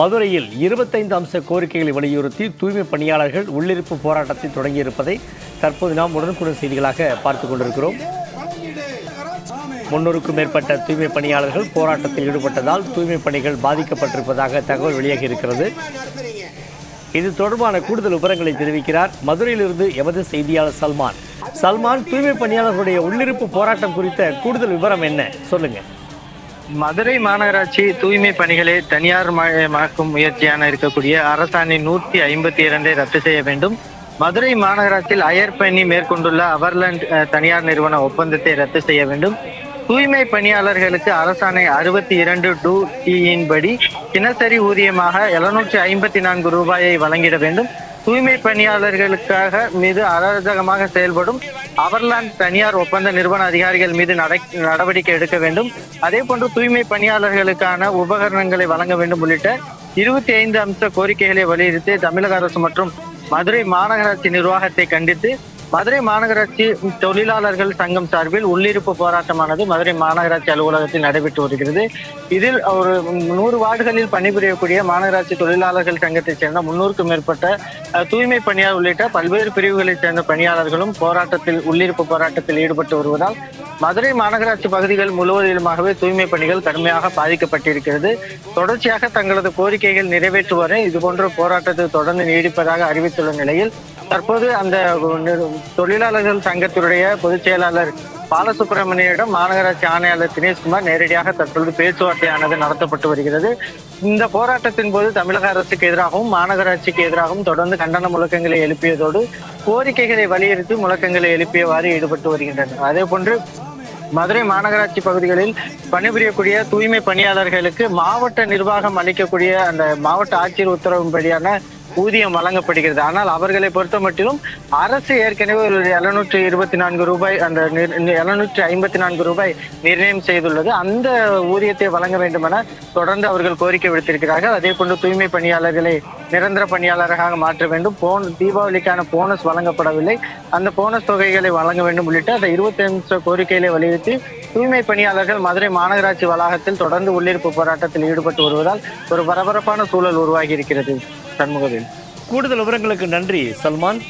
மதுரையில் இருபத்தைந்து அம்ச கோரிக்கைகளை வலியுறுத்தி தூய்மை பணியாளர்கள் உள்ளிருப்பு போராட்டத்தை தொடங்கியிருப்பதை தற்போது நாம் உடனுக்குடன் செய்திகளாக பார்த்து கொண்டிருக்கிறோம். முன்னூறுக்கும் மேற்பட்ட தூய்மை பணியாளர்கள் போராட்டத்தில் ஈடுபட்டதால் தூய்மை பணிகள் பாதிக்கப்பட்டிருப்பதாக தகவல் வெளியாகி இருக்கிறது. இது தொடர்பான கூடுதல் விவரங்களை தெரிவிக்கிறார் மதுரையிலிருந்து எமது செய்தியாளர் சல்மான். சல்மான் தூய்மை பணியாளர்களுடைய உள்ளிருப்பு போராட்டம் குறித்த கூடுதல் விவரம் என்ன? சொல்லுங்கள் மதுரை மாநகராட்சி தூய்மை பணிகளை தனியார் மயமாக்கும் முயற்சியான இருக்கக்கூடிய அரசாணின் நூற்றி ஐம்பத்தி இரண்டை ரத்து செய்ய வேண்டும். மதுரை மாநகராட்சியில் அயர் பணி மேற்கொண்டுள்ள அவர்லண்ட் தனியார் நிறுவன ஒப்பந்தத்தை ரத்து செய்ய வேண்டும். தூய்மை பணியாளர்களுக்கு அரசாணை அறுபத்தி இரண்டு டூ யின் படி தினசரி ஊதியமாக எழுநூற்றி ஐம்பத்தி நான்கு ரூபாயை வழங்கிட வேண்டும். தூய்மை பணியாளர்களுக்காக மீது அராஜகமாக செயல்படும் அவர்லாந்து தனியார் ஒப்பந்த நிறுவன அதிகாரிகள் மீது நடவடிக்கை எடுக்க வேண்டும். அதே போன்று தூய்மை பணியாளர்களுக்கான உபகரணங்களை வழங்க வேண்டும் உள்ளிட்ட இருபத்தி ஐந்து அம்ச கோரிக்கைகளை வலியுறுத்தி தமிழக அரசு மற்றும் மதுரை மாநகராட்சி நிர்வாகத்தை கண்டித்து மதுரை மாநகராட்சி தொழிலாளர்கள் சங்கம் சார்பில் உள்ளிருப்பு போராட்டமானது மதுரை மாநகராட்சி அலுவலகத்தில் நடைபெற்று வருகிறது. இதில் ஒரு நூறு வார்டுகளில் பணிபுரியக்கூடிய மாநகராட்சி தொழிலாளர்கள் சங்கத்தைச் சேர்ந்த முன்னூறுக்கும் மேற்பட்ட தூய்மை பணியாளர் உள்ளிட்ட பல்வேறு பிரிவுகளைச் சேர்ந்த பணியாளர்களும் போராட்டத்தில் உள்ளிருப்பு போராட்டத்தில் ஈடுபட்டு வருவதால் மதுரை மாநகராட்சி பகுதிகள் முழுவதிலுமாகவே தூய்மை பணிகள் கடுமையாக பாதிக்கப்பட்டிருக்கிறது. தொடர்ச்சியாக தங்களது கோரிக்கைகள் நிறைவேற்றுவரை இதுபோன்ற போராட்டத்தில் தொடர்ந்து நீடிப்பதாக அறிவித்துள்ள நிலையில் தற்போது அந்த தொழிலாளர்கள் சங்கத்தினுடைய பொதுச் செயலாளர் பாலசுப்ரமணியிடம் மாநகராட்சி ஆணையாளர் தினேஷ்குமார் நேரடியாக தற்பொழுது பேச்சுவார்த்தையானது நடத்தப்பட்டு வருகிறது. இந்த போராட்டத்தின் போது தமிழக அரசுக்கு எதிராகவும் மாநகராட்சிக்கு எதிராகவும் தொடர்ந்து கண்டன முழக்கங்களை எழுப்பியதோடு கோரிக்கைகளை வலியுறுத்தி முழக்கங்களை எழுப்பியவாறு ஈடுபட்டு வருகின்றனர். அதே போன்று மதுரை மாநகராட்சி பகுதிகளில் பணிபுரியக்கூடிய தூய்மை பணியாளர்களுக்கு மாவட்ட நிர்வாகம் அளிக்கக்கூடிய அந்த மாவட்ட ஆட்சியர் உத்தரவின்படியான ஊதியம் வழங்கப்படுகிறது. ஆனால் அவர்களை பொறுத்த மட்டிலும் அரசு ஏற்கனவே ஒரு எழுநூற்றி இருபத்தி நான்கு ரூபாய் அந்த எழுநூற்றி ஐம்பத்தி நான்கு ரூபாய் நிர்ணயம் செய்துள்ளது. அந்த ஊதியத்தை வழங்க வேண்டும் என தொடர்ந்து அவர்கள் கோரிக்கை விடுத்திருக்கிறார்கள். அதே போன்று தூய்மை பணியாளர்களை நிரந்தர பணியாளராக மாற்ற வேண்டும். போன் தீபாவளிக்கான போனஸ் வழங்கப்படவில்லை. அந்த போனஸ் தொகைகளை வழங்க வேண்டும் உள்ளிட்ட அந்த இருபத்தி அஞ்சு கோரிக்கைகளை வலியுறுத்தி தூய்மை பணியாளர்கள் மதுரை மாநகராட்சி வளாகத்தில் தொடர்ந்து உள்ளிருப்பு போராட்டத்தில் ஈடுபட்டு வருவதால் ஒரு பரபரப்பான சூழல் உருவாகி இருக்கிறது சண்முகவேல். கூடுதல் விவரங்களுக்கு நன்றி சல்மான்.